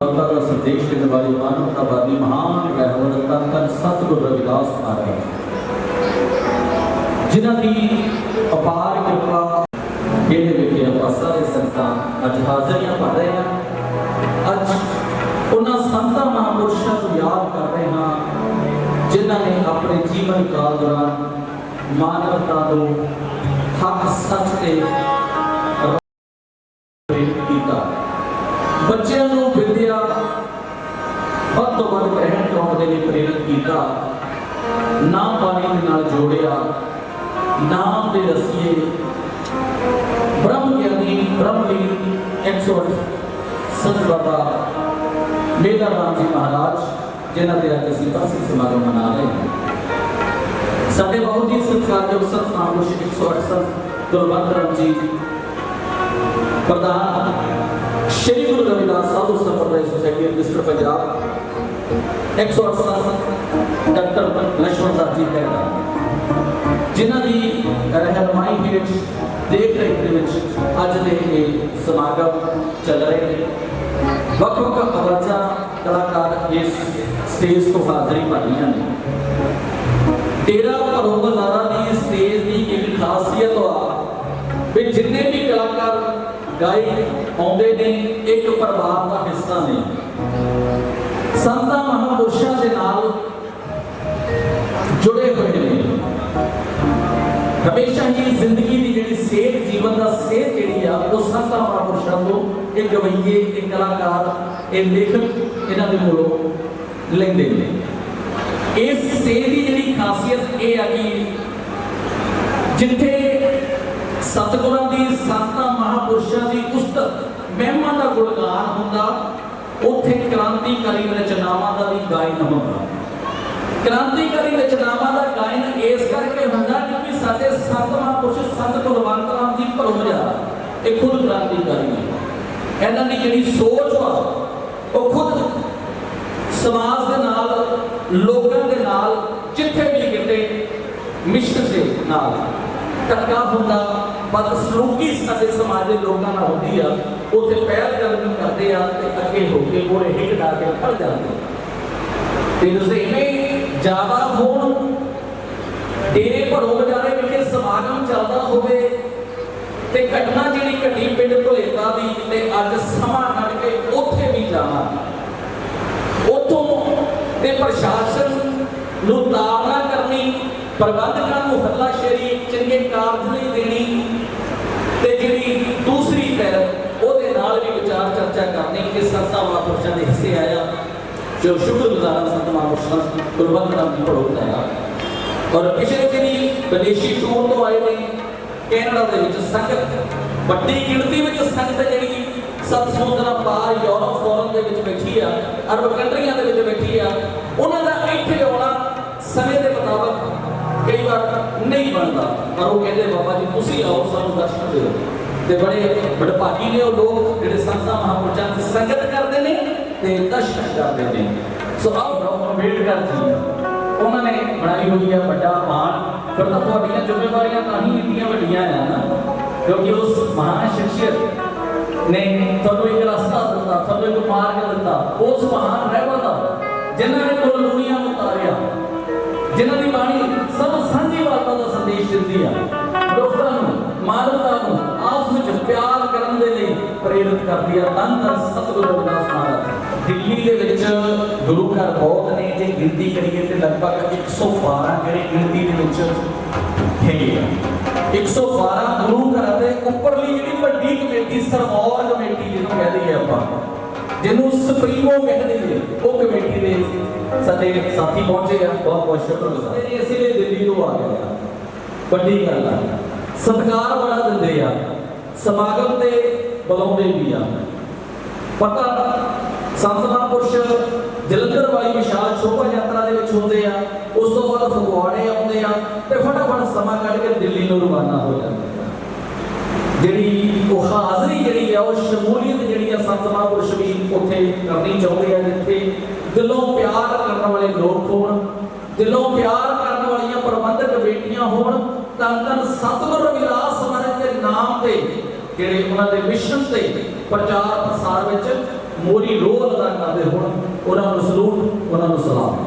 ਮਾਨਵਤਾ ਦਾ ਸੰਦੇਸ਼ ਦੇਣ ਵਾਲੇ ਮਾਨਵਤਾਵਾਦੀ ਮਹਾਨ ਰਹਿਬਰ ਤਨ ਤਨ ਸਤਿਗੁਰ ਰਵਿਦਾਸ ਮਹਾਰਾਜ ਜਿਨ੍ਹਾਂ ਦੀ ਅਪਾਰ ਕਿਰਪਾ ਇਹਦੇ ਵਿਖੇ ਆਪਾਂ ਸਾਰੇ ਸੰਤਾਂ ਅੱਜ ਹਾਜ਼ਰੀਆਂ ਭਰ ਰਹੇ ਹਾਂ। ਅੱਜ ਉਹਨਾਂ ਸੰਤਾਂ ਮਹਾਂਪੁਰਸ਼ਾਂ ਨੂੰ ਯਾਦ ਕਰ ਰਹੇ ਹਾਂ, ਜਿਨ੍ਹਾਂ ਨੇ ਆਪਣੇ ਜੀਵਨ ਕਾਲ ਦੌਰਾਨ ਮਾਨਵਤਾ ਨੂੰ ਹੱਕ ਸੱਚ ਤੇ ਕੀਤਾ। ਬੱਚਿਆਂ ਨੂੰ ਵੱਧ ਤੋਂ ਵੱਧ ਗ੍ਰਹਿਣ ਕਰਨ ਦੇ ਲਈ ਪ੍ਰੇਰਿਤ ਕੀਤਾ ਨਾਮ ਬਾਣੀ ਦੇ ਨਾਲ ਜੋੜਿਆ, ਨਾਮ ਦੇ ਰਸੀਏ। ਬ੍ਰਹਮ ਗਿਆਨੀ ਬ੍ਰਹਮਲੀਨ 108 ਸੰਤ ਬਾਬਾ ਮੇਲਾ ਰਾਮ ਜੀ ਮਹਾਰਾਜ, ਜਿਨ੍ਹਾਂ ਦੇ ਅੱਜ ਅਸੀਂ ਪਾਸੀ ਸਮਾਗਮ ਮਨਾ ਰਹੇ ਹਾਂ। ਸਾਡੇ ਬਹੁਤ ਹੀ ਸਤਿਕਾਰਯੋਗ ਸੰਤ ਮਹਾਂਪੁਰਸ਼ 108 ਸੰਤ ਗੁਰਬੰਦ ਰਾਮ ਜੀ, ਪ੍ਰਧਾਨ, Shri Guru Ravidas Sadhu Sampardai society register Punjab 168 doctor Lakshman ਦਾ ਜੀ ਹੈ ਜਿਨ੍ਹਾਂ ਦੀ ਰਹਿਨਮਾਈ ਹੇਠ ਦੇਖ ਰਹੇ ਦੇ ਵਿੱਚ ਅੱਜ ਦੇ ਇਹ ਸਮਾਗਮ ਚੱਲ ਰਹੇ ਨੇ। ਵੱਖ ਵੱਖ ਆਵਾਜ਼ਾਂ ਕਲਾਕਾਰ ਇਸ ਸਟੇਜ ਤੋਂ ਹਾਜ਼ਰੀ ਭਰਨੀਆਂ ਨੇ। 13 ਭਰੋਂ ਬਾਜ਼ਾਰਾਂ ਦੀ ਸਟੇਜ ਦੀ ਇੱਕ ਖਾਸੀਅਤ ਆ ਵੀ ਜਿੰਨੇ ਵੀ ਕਲਾਕਾਰ ਗਾਇਕ ਆਉਂਦੇ ਨੇ, ਇੱਕ ਪਰਿਵਾਰ ਦਾ ਹਿੱਸਾ ਨੇ। ਸੰਤਾਂ ਮਹਾਂਪੁਰਸ਼ਾਂ ਦੇ ਨਾਲ ਜੁੜੇ ਹੋਏ ਨੇ। ਹਮੇਸ਼ਾ ਹੀ ਜ਼ਿੰਦਗੀ ਦੀ ਜਿਹੜੀ ਸਿਹਤ ਜੀਵਨ ਦਾ ਸਿਹਤ ਜਿਹੜੀ ਆ, ਉਹ ਸੰਤਾਂ ਮਹਾਂਪੁਰਸ਼ਾਂ ਤੋਂ ਇਹ ਗਵਈਏ ਇਹ ਕਲਾਕਾਰ ਇਹ ਲੇਖਕ ਇਹਨਾਂ ਦੇ ਕੋਲੋਂ ਲੈਂਦੇ ਨੇ। ਇਸ ਸਟੇਜ ਦੀ ਜਿਹੜੀ ਖਾਸੀਅਤ ਇਹ ਆ ਕਿ ਜਿੱਥੇ ਸਤਿਗੁਰਾਂ ਦੀ, ਸੰਤਾਂ ਮਹਾਂਪੁਰਸ਼ਾਂ ਦੀ ਉਸਤਤ ਮਹਿਮਾ ਦਾ ਗੁਣਗਾਨ ਹੁੰਦਾ ਉੱਥੇ ਕ੍ਰਾਂਤੀਕਾਰੀ ਰਚਨਾਵਾਂ ਦਾ ਵੀ ਗਾਇਨ ਹੁੰਦਾ। ਕ੍ਰਾਂਤੀਕਾਰੀ ਰਚਨਾਵਾਂ ਦਾ ਗਾਇਨ ਇਸ ਕਰਕੇ ਹੁੰਦਾ ਕਿਉਂਕਿ ਸਾਡੇ ਸੰਤ ਮਹਾਂਪੁਰਸ਼ ਸੰਤ ਕੁਲਵੰਤ ਰਾਮ ਜੀ ਭਰੋਜਾ ਇਹ ਖੁਦ ਕ੍ਰਾਂਤੀਕਾਰੀ ਨੇ। ਇਹਨਾਂ ਦੀ ਜਿਹੜੀ ਸੋਚ ਆ, ਉਹ ਖੁਦ ਸਮਾਜ ਦੇ ਨਾਲ, ਲੋਕਾਂ ਦੇ ਨਾਲ ਜਿੱਥੇ ਵੀ ਕਿਤੇ ਮਿਸ਼ਨ ਦੇ ਨਾਲ। ਟੱਕਾ ਹੁੰਦਾ ਬਦ ਸਲੂਕੀ ਸਾਡੇ ਸਮਾਜ ਦੇ ਲੋਕਾਂ ਨਾਲ ਹੁੰਦੀ ਆ। ਉੱਥੇ ਪਹਿਲ ਕਦਮੀ ਕਰਦੇ ਆ ਤੇ ਅੱਗੇ ਹੋ ਕੇ ਮੋਰੇ ਹਿੱਟ ਡਾ ਕੇ ਖੜ ਜਾਂਦੇ ਤੇ ਰਜ਼ੇਵੇਂ ਜ਼ਿਆਦਾ ਹੋਣ, ਡੇਰੇ ਭਰੋ ਬਜਾਰੇ ਵਿਖੇ ਸਮਾਗਮ ਚੱਲਦਾ ਹੋਵੇ ਤੇ ਘਟਨਾ ਜਿਹੜੀ ਘਟੀ ਪਿੰਡ ਭੁਲੇਤਾ ਦੀ ਤੇ ਅੱਜ ਸਮਾਂ ਕੱਢ ਕੇ ਉੱਥੇ ਵੀ ਜਾਣਾ ਉੱਥੋਂ ਤੇ ਪ੍ਰਸ਼ਾਸਨ ਨੂੰ ਤਾੜਨਾ ਕਰਨੀ, ਪ੍ਰਬੰਧਕਾਂ ਨੂੰ ਹੱਲਾ ਹੱਲਾਸ਼ੇਰੀ, ਚੰਗੇ ਕਾਰਜ ਲਈ ਦੇਣੀ ਤੇ ਜਿਹੜੀ ਦੂਸਰੀ ਪੈਰ ਉਹਦੇ ਵੀ ਵਿਚਾਰ ਚਰਚਾ ਕਰਨੀ ਕਿ ਸੰਤਾਂ ਮਹਾਂਪੁਰਸ਼ਾਂ ਦੇ ਹਿੱਸੇ ਆਇਆ ਜੋ ਸ਼ੁਕਰਗੁਜ਼ਾਰ ਸੰਤ ਮਹਾਂਪੁਰਸ਼ਾਂ ਗੁਰਬੰਦ ਰਾਮ ਜੀ ਪੜੋ ਆਇਆ ਔਰ ਪਿਛਲੇ ਦਿਨੀ ਵਿਦੇਸ਼ੀ ਟੂਰ ਤੋਂ ਆਏ ਨੇ, ਕੈਨੇਡਾ ਦੇ ਵਿੱਚ ਸੰਗਤ, ਵੱਡੀ ਗਿਣਤੀ ਵਿੱਚ ਸੰਗਤ ਜਿਹੜੀ ਸੱਤ ਸਮੁੰਦਰਾਂ ਪਾਰ ਯੂਰਪ ਫੋਰਮ ਦੇ ਵਿੱਚ ਬੈਠੀ ਆ, ਅਰਬ ਕੰਟਰੀਆਂ ਦੇ ਵਿੱਚ ਬੈਠੀ ਆ, ਉਹਨਾਂ ਦਾ ਇੱਥੇ ਆਉਣਾ ਸਮੇਂ ਦੇ ਮੁਤਾਬਕ ਕਈ ਵਾਰ ਨਹੀਂ ਬਣਦਾ। ਪਰ ਉਹ ਕਹਿੰਦੇ, ਬਾਬਾ ਜੀ, ਤੁਸੀਂ ਆਓ, ਸਾਨੂੰ ਦਰਸ਼ਨ ਦਿਓ। ਤੇ ਬੜੇ ਬੜਭਾਗੀ ਨੇ ਉਹ ਲੋਕ ਜਿਹੜੇ ਸੰਤਾਂ ਮਹਾਂਪੁਰਸ਼ਾਂ ਦੀ ਸੰਗਤ ਕਰਦੇ ਨੇ ਤੇ ਦਰਸ਼ਨ ਕਰਦੇ ਨੇ। ਸੋ ਆਓ ਡਾਕਟਰ ਅੰਬੇਡਕਰ ਜੀ, ਉਹਨਾਂ ਨੇ ਬਣਾਈ ਹੋਈ ਹੈ ਵੱਡਾ ਮਾਣ। ਫਿਰ ਤਾਂ ਤੁਹਾਡੀਆਂ ਜ਼ਿੰਮੇਵਾਰੀਆਂ ਤਾਂ ਹੀ ਇੰਨੀਆਂ ਵੱਡੀਆਂ ਆ ਨਾ, ਕਿਉਂਕਿ ਉਸ ਮਹਾਨ ਸ਼ਖਸੀਅਤ ਨੇ ਤੁਹਾਨੂੰ ਇੱਕ ਰਸਤਾ ਦਿੱਤਾ, ਤੁਹਾਨੂੰ ਇੱਕ ਮਾਰਗ ਦਿੱਤਾ, ਉਸ ਮਹਾਨ ਰਹਿਬਰ ਦਾ, ਜਿਨ੍ਹਾਂ ਨੇ ਕੁੱਲ ਦੁਨੀਆ ਨੂੰ ਤਾਰਿਆ ਜਿਨ੍ਹਾਂ ਦੀ ਬਾਣੀ ਸਭ ਸਾਂਝੀ ਸਾਂਝੀਵਾਲਤਾ ਦਾ ਸੰਦੇਸ਼ ਦਿੰਦੀ ਆ। ਪ੍ਰੇਰਿਤ ਕਰਦੀ ਆ ਤਨ ਤਨ ਸਤਿਗੁਰੂ ਰਵਿਦਾਸ ਮਹਾਰਾਜ। ਦਿੱਲੀ ਦੇ ਵਿੱਚ ਗੁਰੂ ਘਰ ਬਹੁਤ ਨੇ, ਜੇ ਗਿਣਤੀ ਕਰੀਏ ਤੇ ਲਗਭਗ 112 ਜਿਹੜੇ ਗਿਣਤੀ ਦੇ ਵਿੱਚ ਹੈਗੇ ਆ। 112 ਗੁਰੂ ਘਰਾਂ ਦੇ ਉੱਪਰਲੀ ਜਿਹੜੀ ਵੱਡੀ ਕਮੇਟੀ, ਸਰਮੌਰ ਕਮੇਟੀ ਜਿਹਨੂੰ ਕਹਿੰਦੇ ਆ ਆਪਾਂ, ਜਿਹਨੂੰ ਸੁਪਰੀਮੋ ਕਹਿੰਦੇ ਨੇ ਉਹ ਕਮੇਟੀ ਦੇ ਸਾਡੇ ਸਾਥੀ ਪਹੁੰਚੇ ਆ। ਬਹੁਤ ਬਹੁਤ ਸ਼ੁਕਰਗੁਜ਼ਾਰ ਜੀ ਅਸੀਂ ਵੀ ਦਿੱਲੀ ਤੋਂ ਆ ਗਏ ਆ। ਵੱਡੀ ਗੱਲ ਆ। ਸਤਿਕਾਰ ਬੜਾ ਦਿੰਦੇ ਆ। ਸਮਾਗਮ ਤੇ ਬੁਲਾਉਂਦੇ ਵੀ ਆ। ਪਤਾ ਸੰਤ ਮਹਾਂਪੁਰਸ਼ ਜਲੰਧਰ ਵਾਲੀ ਵਿਸ਼ਾਲ ਸ਼ੋਭਾ ਯਾਤਰਾ ਦੇ ਵਿੱਚ ਹੁੰਦੇ ਆ। ਉਸ ਤੋਂ ਬਾਅਦ ਫਗਵਾੜੇ ਆਉਂਦੇ ਆ ਤੇ ਫਟਾਫਟ ਸਮਾਂ ਕੱਢ ਕੇ ਦਿੱਲੀ ਨੂੰ ਰਵਾਨਾ ਹੋ ਜਾਂਦੇ ਆ। ਜਿਹੜੀ ਉਹ ਹਾਜ਼ਰੀ ਜਿਹੜੀ ਆ, ਉਹ ਸ਼ਮੂਲੀਅਤ ਜਿਹੜੀ ਆ ਸੰਤ ਮਹਾਂਪੁਰਸ਼ ਵੀ ਉੱਥੇ ਕਰਨੀ ਚਾਹੁੰਦੇ ਆ, ਜਿੱਥੇ ਦਿਲੋਂ ਪਿਆਰ ਕਰਨ ਵਾਲੇ ਲੋਕ ਹੋਣ, ਦਿਲੋਂ ਪਿਆਰ ਕਰਨ ਵਾਲੀਆਂ ਪ੍ਰਬੰਧਕ ਕਮੇਟੀਆਂ ਹੋਣ ਤਾਂ ਤਾਂ ਸਤਿਗੁਰ ਰਵਿਦਾਸ ਮਹਾਰਾਜ ਦੇ ਨਾਮ ਤੇ ਜਿਹੜੇ ਉਹਨਾਂ ਦੇ ਮਿਸ਼ਨ ਤੇ ਪ੍ਰਚਾਰ ਪ੍ਰਸਾਰ ਵਿੱਚ ਮੋਰੀ ਰੋਲ ਅਦਾ ਕਰਦੇ ਹੋਣ, ਉਹਨਾਂ ਨੂੰ ਸਲੂਟ, ਉਹਨਾਂ ਨੂੰ ਸਲਾਮ।